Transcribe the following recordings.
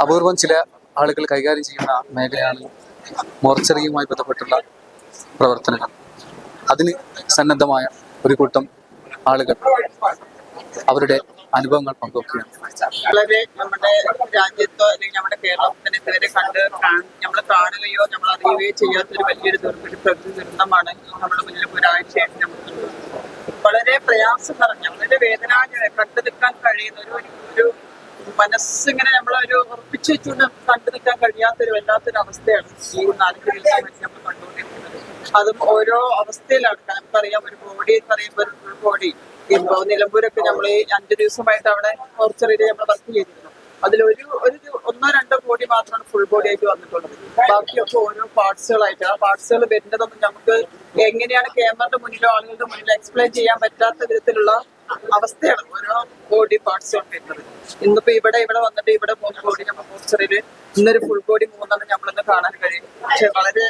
അപൂർവം ചില ആളുകൾ കൈകാര്യം ചെയ്യുന്ന മേഖലയാണ് മോർച്ചറിയുമായി ബന്ധപ്പെട്ടുള്ള പ്രവർത്തനങ്ങൾ. അതിന് സന്നദ്ധമായ ഒരു കൂട്ടം ആളുകൾ അവരുടെ അനുഭവങ്ങൾ പങ്കുവയ്ക്കുകയാണ് വളരെ നമ്മുടെ രാജ്യത്തോ അല്ലെങ്കിൽ നമ്മുടെ കേരളത്തിന് ഇതുവരെ കണ്ട് നമ്മൾ കാണുകയോ നമ്മൾ അറിയുകയോ ചെയ്യാത്തൊരു വലിയൊരു ദുർഘട പ്രകൃതി ദുരന്തമാണ് നമ്മുടെ മുന്നിൽ ഒരാഴ്ചയായിട്ട് നമുക്ക് വളരെ പ്രയാസം നിറഞ്ഞ വളരെ വേദനാജന കണ്ടു നിൽക്കാൻ കഴിയുന്ന ഒരു ഒരു മനസ്സിങ്ങനെ നമ്മളൊരു ഉറപ്പിച്ചു വെച്ചുകൊണ്ട് കണ്ടു നിൽക്കാൻ കഴിയാത്തൊരു വല്ലാത്തൊരു അവസ്ഥയാണ് ഈ നാലഞ്ച് ദിവസമായിട്ട് നമ്മൾ കണ്ടുകൊണ്ടിരിക്കുന്നത്. അതും ഓരോ അവസ്ഥയിലാണ്. നമുക്കറിയാം ഒരു ബോഡി എന്ന് പറയുമ്പോൾ ഒരു ഫുൾ ബോഡി ഇപ്പോ നിലമ്പൂരൊക്കെ നമ്മൾ അഞ്ചു ദിവസമായിട്ട് അവിടെ മോർച്ചറിയിൽ നമ്മൾ വർക്ക് ചെയ്തിരുന്നു. അതിലൊരു ഒരു ഒന്നോ രണ്ടോ ബോഡി മാത്രമാണ് ഫുൾ ബോഡി ആയിട്ട് വന്നിട്ടുള്ളത്. ബാക്കിയൊക്കെ ഓരോ പാർട്സുകളായിട്ട് ആ പാർട്സുകൾ വരുന്നതൊന്നും നമുക്ക് എങ്ങനെയാണ് ക്യാമറയുടെ മുന്നിലോ ആളുകളുടെ മുന്നിലോ എക്സ്പ്ലെയിൻ ചെയ്യാൻ പറ്റാത്ത വിധത്തിലുള്ള അവസ്ഥയാണ്. ഓരോ ബോഡി പാർട്സ് ആണ് വരുന്നത്. ഇന്നിപ്പോ ഇവിടെ ഇവിടെ വന്നിട്ട് ഇവിടെ മൂന്ന് ബോഡി നമ്മൾ പോസ്റ്ററിൽ ഇന്നൊരു ഫുൾ ബോഡി മൂന്നെണ്ണം നമ്മളിന്ന് കാണാൻ കഴിയും. പക്ഷെ വളരെ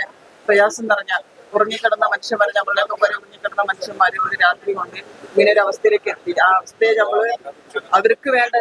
പ്രയാസം നിറഞ്ഞ ഉറങ്ങിക്കിടന്ന മനുഷ്യന്മാരെ നമ്മളുടെ ഒപ്പം ഉറങ്ങിക്കിടന്ന മനുഷ്യന്മാർ ഒരു രാത്രി കൊണ്ട് ഇങ്ങനെ ഒരു അവസ്ഥയിലേക്ക് എത്തി. ആ അവസ്ഥയെ നമ്മൾ അവർക്ക് വേണ്ട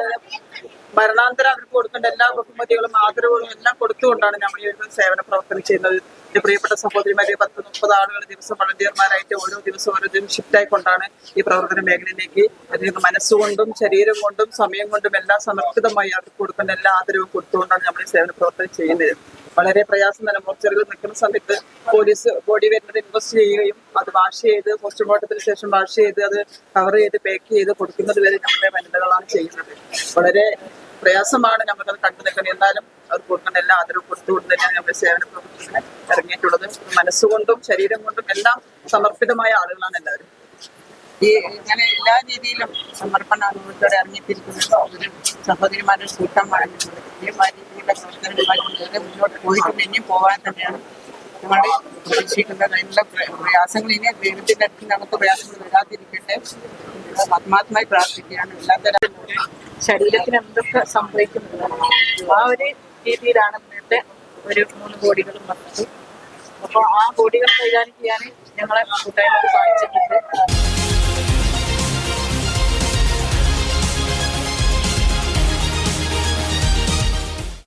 മരണാന്തരം അവർക്ക് കൊടുക്കേണ്ട എല്ലാ ബഹുമതികളും ആദരവുകളും എല്ലാം കൊടുത്തുകൊണ്ടാണ് നമ്മൾ ഈ ഒരു സേവന പ്രവർത്തനം ചെയ്യുന്നത്. എന്റെ പ്രിയപ്പെട്ട സഹോദരിമാരെ പത്ത് മുപ്പത് ആളുകൾ ദിവസം വളണ്ടിയർമാരായിട്ട് ഓരോ ദിവസം ഓരോ ദിവസം ഷിഫ്റ്റ് ആയിക്കൊണ്ടാണ് ഈ പ്രവർത്തന മേഖലയിലേക്ക് അതിന് മനസ്സുകൊണ്ടും ശരീരം കൊണ്ടും സമയം കൊണ്ടും എല്ലാം സമർപ്പിതമായി അവർക്ക് കൊടുക്കേണ്ട എല്ലാ ആദരവും കൊടുത്തുകൊണ്ടാണ് നമ്മൾ ഈ സേവന പ്രവർത്തനം ചെയ്യുന്നത്. വളരെ പ്രയാസം തന്നെ മോർച്ചറികൾ നിൽക്കുന്ന സമയത്ത് പോലീസ് ബോഡി വരുന്നത് ഇൻവെസ്റ്റ് ചെയ്യുകയും അത് വാഷ് ചെയ്ത് പോസ്റ്റ്മോർട്ടത്തിന് ശേഷം വാഷ് ചെയ്ത് അത് കവർ ചെയ്ത് പാക്ക് ചെയ്ത് കൊടുക്കുന്നത് വരെ നമ്മുടെ വനിതകളാണ് ചെയ്യുന്നത്. വളരെ പ്രയാസമാണ് നമുക്കത് കണ്ടു നിൽക്കുന്നത് എന്നാലും അവർ കൊടുക്കുന്ന എല്ലാ ആദരവും കൊടുത്തുകൊണ്ട് തന്നെയാണ് നമ്മുടെ സേവന പ്രവർത്തനത്തിന് ഇറങ്ങിയിട്ടുള്ളത്. മനസ്സുകൊണ്ടും ശരീരം കൊണ്ടും എല്ലാം സമർപ്പിതമായ ആളുകളാണ് എല്ലാവരും. ഈ ഇങ്ങനെ എല്ലാ രീതിയിലും സമർപ്പണ അനുഭവത്തോടെ ഇറങ്ങിത്തിരിക്കുന്ന ഒരു സഹോദരിമാരുടെ കൂട്ടമാണ് ഈ രീതിയിലുള്ള പ്രവർത്തനങ്ങളുമായി മുന്നോട്ട് പോയിട്ടുണ്ട് ഇനിയും പോകാൻ തന്നെയാണ് ഞങ്ങൾ പ്രതീക്ഷിക്കുന്നത്. അതിനുള്ള പ്ര- പ്രയാസങ്ങൾ ഇനി ദൈവത്തിന്റെ അടുത്ത് നമുക്ക് പ്രയാസങ്ങൾ വരാതിരിക്കട്ടെ. ആത്മാത്മായി പ്രാർത്ഥിക്കുകയാണ്. എല്ലാത്തരം ശരീരത്തിന് എന്തൊക്കെ സംഭവിക്കുന്നുണ്ട്? ആ ഒരു രീതിയിലാണ് ഇന്നത്തെ ഒരു മൂന്ന് ബോഡികളും വന്നത്. അപ്പോൾ ആ ബോഡികൾ കൈകാര്യം ചെയ്യാൻ ഞങ്ങളെ കൂട്ടായ്മ സാധിച്ചിട്ടുണ്ട്